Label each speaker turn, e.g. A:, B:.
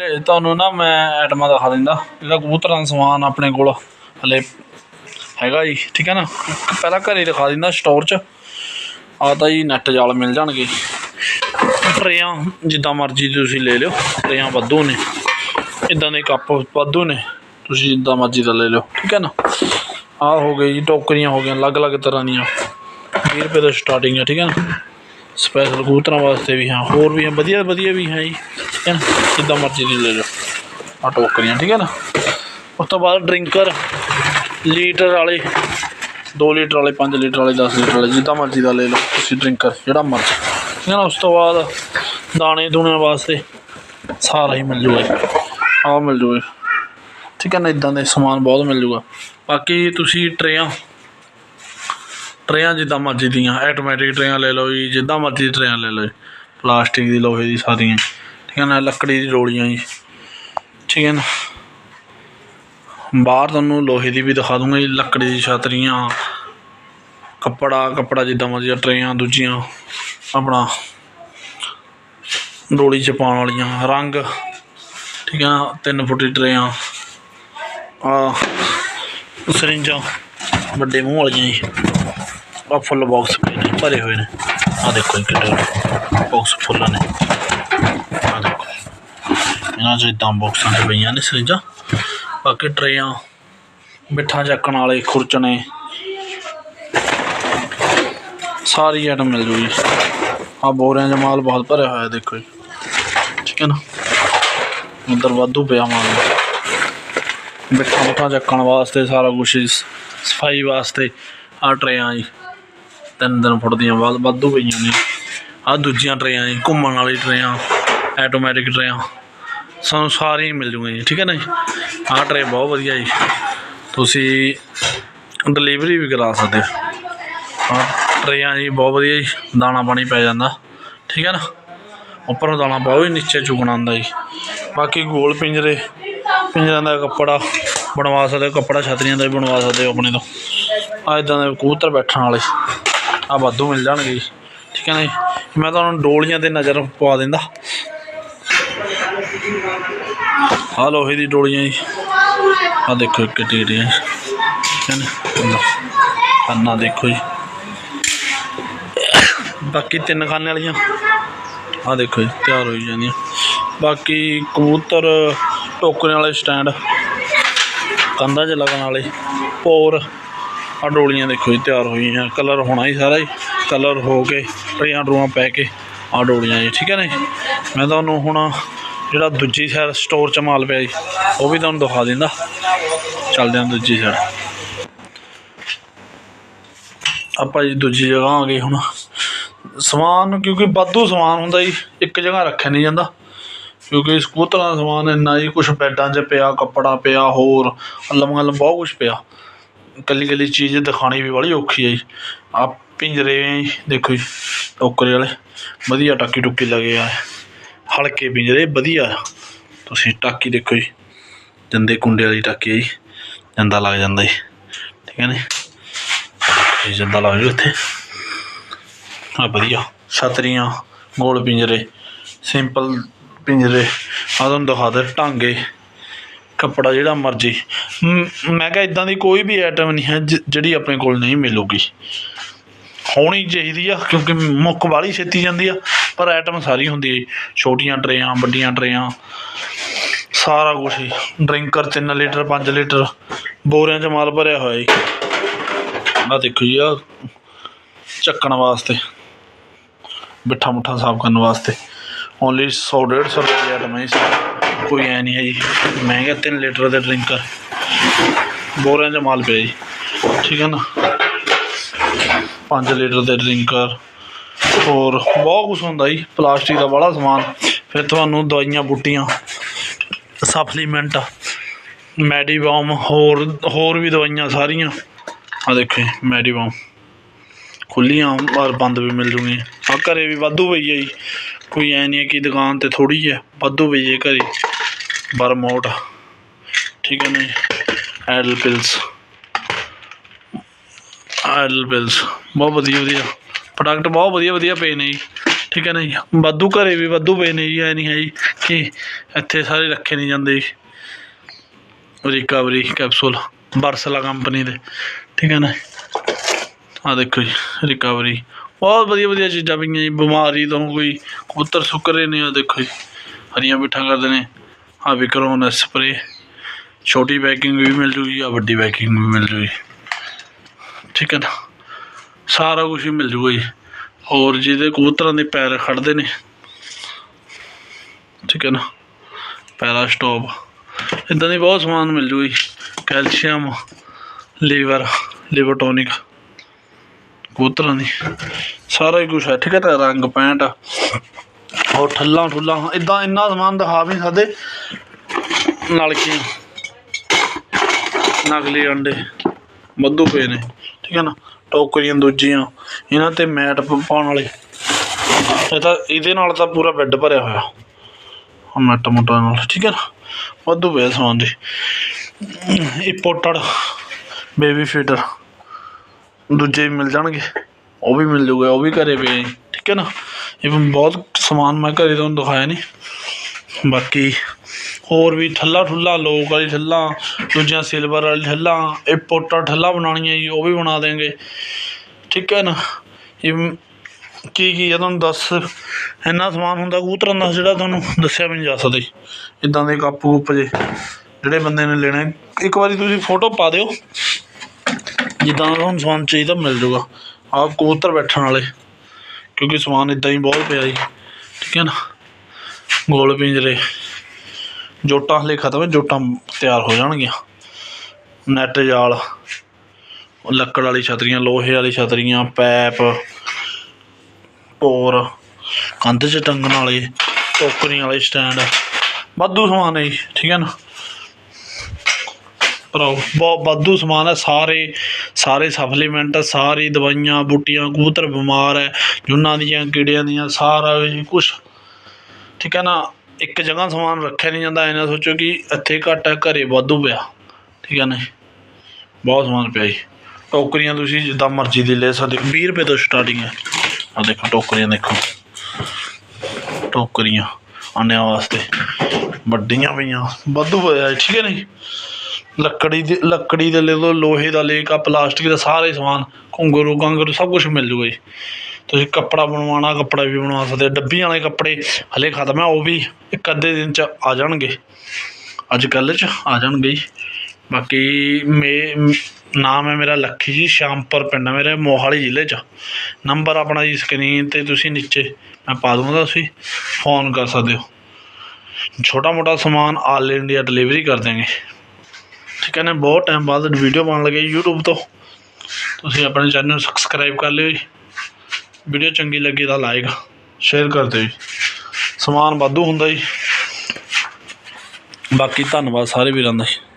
A: ਤੇ ਤੁਹਾਨੂੰ ਨਾ ਮੈਂ ਆਈਟਮਾਂ ਦਿਖਾ ਦਿੰਦਾ। ਜਿਹੜਾ ਕਬੂਤਰਾਂ ਦਾ ਸਮਾਨ ਆਪਣੇ ਕੋਲ ਹਲੇ ਹੈਗਾ ਜੀ, ਠੀਕ ਹੈ ਨਾ? ਪਹਿਲਾਂ ਘਰੇ ਦਿਖਾ ਦਿੰਦਾ ਸਟੋਰ 'ਚ। ਆ ਤਾਂ ਜੀ ਨੈਟ ਜਾਲ ਮਿਲ ਜਾਣਗੇ। ਟਰੇਆਂ ਜਿੱਦਾਂ ਮਰਜ਼ੀ ਤੁਸੀਂ ਲੈ ਲਿਓ ਟਰੇਆਂ ਵਾਧੂ ਨੇ। ਇਦਾਂ ਦੇ ਕੱਪ ਵਾਧੂ ਨੇ, ਤੁਸੀਂ ਜਿੱਦਾਂ ਮਰਜ਼ੀ ਦਾ ਲੈ ਲਿਓ, ਠੀਕ ਹੈ ਨਾ? ਆਹ ਹੋ ਗਏ ਜੀ, ਟੋਕਰੀਆਂ ਹੋ ਗਈਆਂ, ਅਲੱਗ-ਅਲੱਗ ਤਰ੍ਹਾਂ ਦੀਆਂ। 20 ਰੁਪਏ ਤੋਂ ਸਟਾਰਟਿੰਗ ਹੈ ਠੀਕ ਹੈ ਨਾ? ਸਪੈਸ਼ਲ ਕਬੂਤਰਾਂ ਵਾਸਤੇ ਵੀ ਹਾਂ, ਹੋਰ ਵੀ ਹੈ ਵਧੀਆ ਵਧੀਆ ਵੀ ਹੈ ਜੀ। ਠੀਕ ਹੈ ਨਾ, ਜਿੱਦਾਂ ਮਰਜ਼ੀ ਦੀ ਲੈ ਲਓ। ਆ ਟੋਕਰੀਆਂ ਠੀਕ ਹੈ ਨਾ? ਉਸ ਤੋਂ ਬਾਅਦ ਡਰਿੰਕਰ, ਲੀਟਰ ਵਾਲੇ 2 ਲੀਟਰ ਵਾਲੇ 5 ਲੀਟਰ ਵਾਲੇ 10 ਲੀਟਰ ਵਾਲੇ, ਜਿੱਦਾਂ ਮਰਜ਼ੀ ਦਾ ਲੈ ਲਓ, ਤੁਸੀਂ ਡਰਿੰਕਰ, ਜਿਹੜਾ ਮਰਜ਼ੀ। ਠੀਕ ਹੈ ਨਾ, ਉਸ ਤੋਂ ਬਾਅਦ ਦਾਣੇ ਦੂਣੇ ਵਾਸਤੇ ਸਾਰਾ ਹੀ ਮਿਲ ਜੂਗਾ ਆ ਮਿਲ ਜੂਗਾ ਠੀਕ ਹੈ ਨਾ, ਇਦਾਂ ਦੇ ਸਮਾਨ ਬਹੁਤ ਮਿਲ ਜੂਗਾ। ਬਾਕੀ ਤੁਸੀਂ ਟਰੇਆਂ ਟਰੇਆਂ ਜਿੱਦਾਂ ਮਰਜ਼ੀ ਦੀਆਂ ਆਟੋਮੈਟਿਕ ਟਰੇਆਂ ਲੈ ਲਓ ਜੀ, ਜਿੱਦਾਂ ਮਰਜ਼ੀ ਟਰੇਆਂ ਲੈ ਲਓ ਜੀ। ਪਲਾਸਟਿਕ ਦੀ ਲੋਹੇ ਦੀ ਸਾਰੀਆਂ। ਠੀਕ ਹੈ ਨਾ ਲੱਕੜੀ ਦੀ ਰੋਲੀਆਂ ਜੀ। ਠੀਕ ਹੈ ਨਾ? ਬਾਹਰ ਤੁਹਾਨੂੰ ਲੋਹੇ ਦੀ ਵੀ ਦਿਖਾ ਦੂੰਗਾ ਜੀ, ਲੱਕੜੀ ਦੀ ਛਤਰੀਆਂ। ਕੱਪੜਾ ਕੱਪੜਾ ਜਿੱਦਾਂ ਮਰਜ਼ੀ ਟਰੇਆਂ ਦੂਜੀਆਂ, ਆਪਣਾ ਡੋਲੀ ਚ ਪਾਉਣ ਵਾਲੀਆਂ, ਰੰਗ। ਠੀਕ ਹੈ ਨਾ? ਤਿੰਨ ਫੁੱਟੀ ਟਰੇਆਂ। ਆ ਸਰਿੰਜਾਂ, ਵੱਡੇ ਮੂੰਹ ਵਾਲੀਆਂ ਜੀ। ਆ ਫੁੱਲ ਬਾਕਸ ਭਰੇ ਹੋਏ ਨੇ। ਆ ਦੇਖੋ ਜੀ ਕਿੱਡੇ ਬਾਕਸ ਫੁੱਲ ਨੇ। ਆ ਇਹਨਾਂ 'ਚ ਇਦਾਂ ਬਾਕਸਾਂ 'ਚ ਪਈਆਂ ਨੇ ਸਰਿੰਜਾਂ। ਬਾਕੀ ਟਰੇਆਂ, ਮਿੱਠਾ ਚੱਕਣ ਵਾਲੇ, ਖੁਰਚਣੇ। ਸਾਰੀ ਆਈਟਮ ਮਿਲ ਜੂਗੀ। ਆ ਬੋਰਿਆਂ 'ਚ ਮਾਲ ਬਹੁਤ ਭਰਿਆ ਹੋਇਆ, ਦੇਖੋ ਜੀ। ਠੀਕ ਹੈ ਨਾ? ਅੰਦਰ ਵਾਧੂ ਪਿਆ ਮਾਲ। ਮਿੱਠਾ ਮੁੱਠਾ ਚੱਕਣ ਵਾਸਤੇ ਸਾਰਾ ਕੁਝ ਸਫ਼ਾਈ ਵਾਸਤੇ ਆ ਟਰੇਆਂ ਜੀ। ਤਿੰਨ ਦਿਨ ਫੁੱਟ ਦੀਆਂ ਬਾਅਦ ਵਾਧੂ ਪਈਆਂ ਨੇ। ਆ ਦੂਜੀਆਂ ਟਰੇਆਂ ਜੀ, ਘੁੰਮਣ ਵਾਲੀ ਟਰੇਆਂ ਆਟੋਮੈਟਿਕ ਟਰੇਆਂ। ਸਾਨੂੰ ਸਾਰੀਆਂ ਮਿਲ ਜੂਗੀਆਂ ਜੀ, ਠੀਕ ਹੈ ਨਾ ਜੀ? ਆਹ ਟਰੇ ਬਹੁਤ ਵਧੀਆ ਜੀ। ਤੁਸੀਂ ਡਿਲੀਵਰੀ ਵੀ ਕਰਾ ਸਕਦੇ ਹੋ। ਆਹ ਟਰੇਆਂ ਜੀ ਬਹੁਤ ਵਧੀਆ ਜੀ, ਦਾਣਾ ਪਾਣੀ ਪੈ ਜਾਂਦਾ, ਠੀਕ ਹੈ ਨਾ? ਉੱਪਰੋਂ ਦਾਣਾ ਪਾਓ ਜੀ, ਨੀਚੇ ਚੁਗਣਾ ਆਉਂਦਾ ਜੀ। ਬਾਕੀ ਗੋਲ ਪਿੰਜਰੇ, ਪਿੰਜਰਿਆਂ ਦਾ ਕੱਪੜਾ ਬਣਵਾ ਸਕਦੇ ਹੋ, ਕੱਪੜਾ ਛਤਰੀਆਂ ਦਾ ਵੀ ਬਣਵਾ ਸਕਦੇ ਹੋ ਆਪਣੇ ਤੋਂ। ਆ ਇਦਾਂ ਦੇ ਕਬੂਤਰ ਬੈਠਣ ਵਾਲੇ ਆ ਵਾਧੂ ਮਿਲ ਜਾਣਗੇ ਜੀ, ਠੀਕ ਹੈ ਨਾ ਜੀ? ਮੈਂ ਤੁਹਾਨੂੰ ਡੋਲੀਆਂ ਤੇ ਨਜ਼ਰ ਪਵਾ ਦਿੰਦਾ। ਆ ਲੋਹੇ ਦੀ ਡੋਲੀਆਂ ਜੀ। ਆ ਦੇਖੋ ਇੱਕ ਕਿੱਡੀਆਂ ਜੀ ਠੀਕ ਹੈ ਨਾ? ਦੇਖੋ ਜੀ। ਬਾਕੀ ਤਿੰਨ ਖਾਨੇ ਵਾਲੀਆਂ। ਆ ਦੇਖੋ ਜੀ, ਤਿਆਰ ਹੋਈ ਜਾਂਦੀਆਂ। ਬਾਕੀ ਕਬੂਤਰ ਟੋਕਰੇ ਵਾਲੇ ਸਟੈਂਡ। ਕੰਧਾਂ 'ਚ ਲੱਗਣ ਵਾਲੇ। ਪੋਰ। ਆ ਡੋਲੀਆਂ ਦੇਖੋ ਜੀ, ਤਿਆਰ ਹੋਈਆਂ। ਕਲਰ ਹੋਣਾ ਹੀ ਸਾਰਾ ਹੀ। ਕਲਰ ਹੋ ਕੇ ਟਰੀਆਂ ਡਰੂਆਂ ਪੈ ਕੇ ਆ ਡੋਲੀਆਂ ਜੀ, ਠੀਕ ਹੈ ਨਾ ਜੀ? ਮੈਂ ਤੁਹਾਨੂੰ ਹੁਣ ਜਿਹੜਾ ਦੂਜੀ ਸਾਈਡ ਸਟੋਰ 'ਚ ਮਾਲ ਪਿਆ ਜੀ ਉਹ ਵੀ ਤੁਹਾਨੂੰ ਦਿਖਾ ਦਿੰਦਾ। ਚੱਲਦੇ ਹਾਂ ਦੂਜੀ ਸਾਈਡ ਆਪਾਂ ਜੀ ਦੂਜੀ ਜਗ੍ਹਾ ਆ ਗਏ ਹੁਣ। ਸਮਾਨ ਕਿਉਂਕਿ ਵਾਧੂ ਸਮਾਨ ਹੁੰਦਾ ਜੀ ਇੱਕ ਜਗ੍ਹਾ ਰੱਖਿਆ ਨਹੀਂ ਜਾਂਦਾ। ਕਿਉਂਕਿ ਸਕੂਤਰਾਂ ਦਾ ਸਮਾਨ ਇੰਨਾ ਜੀ ਕੁਝ ਬੈੱਡਾਂ 'ਚ ਪਿਆ ਕੱਪੜਾ ਪਿਆ ਹੋਰ ਲੰਮਾ ਲੰਮਾ ਬਹੁਤ ਕੁਝ ਪਿਆ। ਕੱਲੀ ਕੱਲੀ ਚੀਜ਼ ਦਿਖਾਣੀ ਵੀ ਬੜੀ ਔਖੀ ਹੈ ਜੀ। ਆ ਪਿੰਜਰੇ ਜੀ, ਦੇਖੋ ਜੀ ਟੋਕਰੇ ਵਾਲੇ। ਵਧੀਆ ਟਾਕੀ ਟੁੱਕੀ ਲੱਗੇ ਆ। ਹਲਕੇ ਪਿੰਜਰੇ ਵਧੀਆ। ਤੁਸੀਂ ਟਾਕੀ ਦੇਖੋ ਜੀ। ਜੰਦੇ ਕੁੰਡੇ ਵਾਲੀ ਟਾਕੀ ਹੈ ਜੀ। ਜੰਦਾ ਲੱਗ ਜਾਂਦਾ ਜੀ। ਠੀਕ ਹੈ ਨੇ ਇਹ ਜੰਦਾ ਲੱਗ ਜੂ ਇੱਥੇ। ਆ ਵਧੀਆ। ਛਤਰੀਆਂ, ਗੋਲ ਪਿੰਜਰੇ, ਸਿੰਪਲ ਪਿੰਜਰੇ। ਆ ਤੁਹਾਨੂੰ ਦਿਖਾ ਦੇ, ਟਾਂਗੇ। ਕੱਪੜਾ ਜਿਹੜਾ ਮਰਜ਼ੀ। ਮੈਂ ਕਿਹਾ ਇਦਾਂ ਦੀ ਕੋਈ ਵੀ ਆਈਟਮ ਨਹੀਂ ਹੈ ਜਿਹੜੀ ਆਪਣੇ ਕੋਲ ਨਹੀਂ ਮਿਲੂਗੀ। ਹੋਣੀ ਚਾਹੀਦੀ ਆ, ਕਿਉਂਕਿ ਮੁੱਕ ਵਾਲੀ ਛੇਤੀ ਜਾਂਦੀ ਆ, ਪਰ ਆਈਟਮ ਸਾਰੀ ਹੁੰਦੀ ਹੈ ਜੀ। ਛੋਟੀਆਂ ਟਰੇਆਂ, ਵੱਡੀਆਂ ਟਰੇਆਂ, ਸਾਰਾ ਕੁਝ ਹੀ। ਡਰਿੰਕਰ 3 ਲੀਟਰ 5 ਲੀਟਰ, ਬੋਰਿਆਂ 'ਚ ਮਾਲ ਭਰਿਆ ਹੋਇਆ ਜੀ। ਆ ਦੇਖੋ ਜੀ ਆ ਚੱਕਣ ਵਾਸਤੇ, ਮਿੱਠਾ ਮੁੱਠਾ ਸਾਫ਼ ਕਰਨ ਵਾਸਤੇ। ਓਨਲੀ 100 150 ਰੁਪਏ ਦੀ ਆਈਟਮ ਹੈ ਜੀ ਕੋਈ ਐ ਨਹੀਂ ਹੈ ਜੀ, ਮਹਿੰਗਾ 3 ਲੀਟਰ ਦੇ ਡਰਿੰਕਰ। ਬੋਰਿਆਂ 'ਚ ਮਾਲ ਪਿਆ ਜੀ। ਠੀਕ ਹੈ ਨਾ? 5 ਲੀਟਰ ਦੇ ਡਰਿੰਕਰ ਹੋਰ ਬਹੁਤ ਕੁਝ ਹੁੰਦਾ ਜੀ, ਪਲਾਸਟਿਕ ਦਾ ਬੜਾ ਸਮਾਨ। ਫਿਰ ਤੁਹਾਨੂੰ ਦਵਾਈਆਂ, ਬੂਟੀਆਂ ਸਪਲੀਮੈਂਟ ਮੈਡੀਬਾਮ ਹੋਰ ਹੋਰ ਵੀ ਦਵਾਈਆਂ ਸਾਰੀਆਂ। ਆ ਦੇਖੋ ਮੈਡੀਬਾਮ ਖੁੱਲੀਆਂ ਔਰ ਬੰਦ ਵੀ ਮਿਲ ਜੂਗੀਆਂ। ਆ ਘਰੇ ਵੀ ਵਾਧੂ ਪਈ ਹੈ ਜੀ। ਕੋਈ ਐ ਨਹੀਂ ਕਿ ਦੁਕਾਨ ਤੇ ਥੋੜੀ ਹੈ, ਵਾਧੂ ਪਈ ਹੈ ਘਰੇ। ਬਰਮੋਟ। ਠੀਕ ਹੈ ਨਾ ਜੀ? ਐਡਲ ਪਿਲਸ ਐਡਲ ਬਿਲਸ, ਬਹੁਤ ਵਧੀਆ ਵਧੀਆ। ਪ੍ਰੋਡਕਟ ਬਹੁਤ ਵਧੀਆ ਵਧੀਆ ਪਏ ਨੇ ਜੀ। ਠੀਕ ਹੈ ਨਾ ਜੀ? ਵਾਧੂ ਘਰੇ ਵੀ ਵਾਧੂ ਪਏ ਨੇ ਜੀ, ਐ ਨਹੀਂ ਹੈ ਜੀ ਕਿ ਇੱਥੇ ਸਾਰੇ ਰੱਖੇ ਨਹੀਂ ਜਾਂਦੇ। ਜੀ ਰਿਕਵਰੀ ਕੈਪਸੂਲ ਬਰਸਲਾ ਕੰਪਨੀ ਦੇ। ਠੀਕ ਹੈ ਨਾ? ਆ ਦੇਖੋ ਜੀ ਰਿਕਵਰੀ ਬਹੁਤ ਵਧੀਆ ਵਧੀਆ ਚੀਜ਼ਾਂ ਪਈਆਂ ਜੀ, ਬਿਮਾਰੀ ਤੋਂ ਕੋਈ ਕਬੂਤਰ ਸੁੱਕਰੇ ਨੇ ਆ ਦੇਖੋ ਜੀ। ਹਰੀਆਂ ਬਿੱਠਾਂ ਕਰਦੇ ਨੇ। ਆ ਵਿਕਰੋਨ ਸਪਰੇ ਛੋਟੀ ਪੈਕਿੰਗ ਵੀ ਮਿਲ ਜੂਗੀ ਆ ਵੱਡੀ ਪੈਕਿੰਗ ਵੀ ਮਿਲ ਜੂਗੀ। ਠੀਕ ਹੈ ਨਾ? ਸਾਰਾ ਕੁਝ ਹੀ ਮਿਲ ਜੂਗਾ ਜੀ। ਹੋਰ ਜਿਹਦੇ ਕਬੂਤਰਾਂ ਦੇ ਪੈਰ ਖੜਦੇ ਨੇ। ਠੀਕ ਹੈ ਨਾ? ਪੈਰਾ ਸਟੋਪ। ਇਦਾਂ ਦੇ ਬਹੁਤ ਸਮਾਨ ਮਿਲ ਜੂਗਾ ਜੀ। Calcium, liver liver tonic. ਕਬੂਤਰਾਂ ਦੀ। ਸਾਰਾ ਹੀ ਕੁਝ ਹੈ। ਠੀਕ ਹੈ ਤਾਂ ਰੰਗ, ਪੈਂਟ ਹੋਰ ਠੱਲਾਂ ਠੁੱਲਾਂ। ਇਦਾਂ ਇੰਨਾ ਸਮਾਨ ਦਿਖਾ ਵੀ ਨਹੀਂ ਸਕਦੇ। ਨਲਕੀਆਂ ਨਕਲੀ ਅੰਡੇ। ਮੱਧੂ ਪਏ ਨੇ। ਠੀਕ ਹੈ ਨਾ ਟੋਕਰੀਆਂ ਦੂਜੀਆਂ ਇਹਨਾਂ ਤੇ ਮੈਟ ਪਾਉਣ ਵਾਲੇ। ਇਹ ਤਾਂ ਇਹਦੇ ਨਾਲ ਤਾਂ ਪੂਰਾ ਬੈੱਡ ਭਰਿਆ ਹੋਇਆ। ਆਹ ਮੈਟ ਮੋਟਾ ਨਾਲ ਠੀਕ ਹੈ ਨਾ? ਵਾਧੂ ਪਿਆ ਸਮਾਨ ਦੀ ਇੰਪੋਰਟਡ ਬੇਬੀ ਫੀਡਰ ਦੂਜੇ ਵੀ ਮਿਲ ਜਾਣਗੇ। ਉਹ ਵੀ ਮਿਲ ਜੂਗਾ ਉਹ ਵੀ ਘਰੇ ਪਏ ਜੀ, ਠੀਕ ਹੈ ਨਾ? ਇਹ ਬਹੁਤ ਸਮਾਨ ਮੈਂ ਘਰੇ ਤੁਹਾਨੂੰ ਦਿਖਾਇਆ ਨਹੀਂ। ਬਾਕੀ ਹੋਰ ਵੀ ਠੱਲਾ ਠੁੱਲਾ ਲੋਕ ਵਾਲੀ ਠੱਲਾਂ ਦੂਜੀਆਂ ਸਿਲਵਰ ਵਾਲੀ ਠੱਲਾਂ, ਇਹ ਪੋਟਾ ਠੱਲਾਂ ਬਣਾਉਣੀਆਂ ਜੀ, ਉਹ ਵੀ ਬਣਾ ਦੇਂਗੇ ਠੀਕ ਹੈ ਨਾ? ਇਹ ਮ- ਕੀ ਕੀ ਆ ਤੁਹਾਨੂੰ ਦੱਸ? ਇੰਨਾ ਸਮਾਨ ਹੁੰਦਾ, ਕਬੂਤਰਾਂ ਦਾ ਜਿਹੜਾ ਤੁਹਾਨੂੰ ਦੱਸਿਆ ਵੀ ਨਹੀਂ ਜਾ ਸਕਦਾ ਜੀ। ਇਦਾਂ ਦੇ ਕੱਪ ਕੁੱਪ ਜੇ ਜਿਹੜੇ ਬੰਦੇ ਨੇ ਲੈਣੇ। ਇੱਕ ਵਾਰੀ ਤੁਸੀਂ ਫੋਟੋ ਪਾ ਦਿਓ। ਜਿੱਦਾਂ ਦਾ ਤੁਹਾਨੂੰ ਸਮਾਨ ਚਾਹੀਦਾ ਮਿਲ ਜੂਗਾ। ਆਪ ਕਬੂਤਰ ਬੈਠਣ ਵਾਲੇ। ਕਿਉਂਕਿ ਸਮਾਨ ਇਦਾਂ ਹੀ ਬਹੁਤ ਪਿਆ ਜੀ। ਠੀਕ ਹੈ ਨਾ? ਗੋਲ ਪਿੰਜਰੇ। ਜੋਟਾਂ ਹਲੇ ਖਤਮ ਹੈ ਜੋਟਾਂ ਤਿਆਰ ਹੋ ਜਾਣਗੀਆਂ। ਨੈਟ ਜਾਲ, ਲੱਕੜ ਵਾਲੀ ਛਤਰੀਆਂ, ਲੋਹੇ ਵਾਲੀ ਛਤਰੀਆਂ, ਪੈਪ, ਪੋਰ, ਕੰਧ 'ਚ ਟੰਗਣ ਵਾਲੇ, ਟੋਕਰੀਆਂ ਵਾਲੇ ਸਟੈਂਡ, ਵਾਧੂ ਸਮਾਨ ਹੈ ਜੀ, ਠੀਕ ਹੈ ਨਾ? ਭਰਾਓ, ਬਹੁਤ ਵਾਧੂ ਸਮਾਨ ਹੈ, ਸਾਰੇ ਸਾਰੇ ਸਪਲੀਮੈਂਟ ਸਾਰੀ ਦਵਾਈਆਂ, ਬੂਟੀਆਂ, ਕਬੂਤਰ ਬਿਮਾਰ ਹੈ, ਜੁੰਨਾਂ ਦੀਆਂ, ਕੀੜਿਆਂ ਦੀਆਂ, ਸਾਰਾ ਕੁਝ, ਠੀਕ ਹੈ ਨਾ? ਇੱਕ ਜਗ੍ਹਾ ਸਮਾਨ ਰੱਖਿਆ ਨਹੀਂ ਜਾਂਦਾ ਐ ਨਾ ਸੋਚੋ ਕਿ ਇੱਥੇ ਘੱਟ ਹੈ ਘਰੇ ਵਾਧੂ ਪਿਆ। ਠੀਕ ਹੈ ਨਾ ਜੀ? ਬਹੁਤ ਸਮਾਨ ਪਿਆ ਜੀ। ਟੋਕਰੀਆਂ ਤੁਸੀਂ ਜਿੱਦਾਂ ਮਰਜ਼ੀ ਦੀ ਲੈ ਸਕਦੇ ਹੋ। 20 ਰੁਪਏ ਤੋਂ ਸਟਾਰਟਿੰਗ ਹੈ ਆ ਦੇਖੋ ਟੋਕਰੀਆਂ ਦੇਖੋ। ਟੋਕਰੀਆਂ ਆਨਿਆਂ ਵਾਸਤੇ। ਵੱਡੀਆਂ ਪਈਆਂ। ਵਾਧੂ ਪਿਆ ਹੈ, ਠੀਕ ਹੈ ਨਾ ਜੀ ਲੱਕੜੀ ਦੀ ਲੱਕੜੀ ਦੇ ਲੈ ਲਓ ਲੋਹੇ ਦਾ ਲੈ ਕਾ ਪਲਾਸਟਿਕ ਦਾ ਸਾਰੇ ਸਮਾਨ। ਘੁੰਗਰੂ ਘੰਗਰੂ ਸਭ ਕੁਝ ਮਿਲ ਜੂਗਾ ਜੀ। ਤੁਸੀਂ ਕੱਪੜਾ ਬਣਵਾਉਣਾ, ਕੱਪੜਾ ਵੀ ਬਣਵਾ ਸਕਦੇ ਹੋ। ਡੱਬੀਆਂ ਵਾਲੇ ਕੱਪੜੇ ਹਲੇ ਖਤਮ ਹੈ ਉਹ ਵੀ ਇੱਕ ਅੱਧੇ ਦਿਨ ਚ ਆ ਜਾਣਗੇ। ਅੱਜ ਕੱਲ੍ਹ ਚ ਆ ਜਾਣਗੇ ਜੀ। ਬਾਕੀ ਮੇ, ਨਾਮ ਹੈ ਮੇਰਾ ਲੱਖੀ ਜੀ, ਸ਼ਾਮਪੁਰ ਪਿੰਡ ਹੈ ਮੇਰੇ, ਮੋਹਾਲੀ ਜ਼ਿਲ੍ਹੇ ਚ। ਨੰਬਰ ਆਪਣਾ ਜੀ ਸਕਰੀਨ ਤੇ ਤੁਸੀਂ ਨੀਚੇ ਮੈਂ ਪਾ ਦੂੰਗਾ ਤੁਸੀਂ, ਫੋਨ ਕਰ ਸਕਦੇ ਹੋ। ਛੋਟਾ ਮੋਟਾ ਸਮਾਨ ਆਲ ਇੰਡੀਆ ਡਿਲੀਵਰੀ ਕਰ ਦਿਆਂਗੇ। ਠੀਕ ਹੈ ਨਾ, ਬਹੁਤ ਟਾਈਮ ਬਾਅਦ ਵੀਡੀਓ ਬਣ ਲੱਗੇ YouTube ਤੋਂ। ਤੁਸੀਂ ਆਪਣੇ ਚੈਨਲ ਨੂੰ ਸਬਸਕ੍ਰਾਈਬ ਕਰ ਲਿਓ ਜੀ। ਵੀਡੀਓ ਚੰਗੀ ਲੱਗੀ ਤਾਂ ਲਾਈਕ ਸ਼ੇਅਰ ਕਰ ਦਿਓ ਜੀ। ਸਮਾਨ ਵਾਧੂ ਹੁੰਦਾ ਜੀ। ਬਾਕੀ ਧੰਨਵਾਦ ਸਾਰੇ ਵੀਰਾਂ ਦਾ ਜੀ।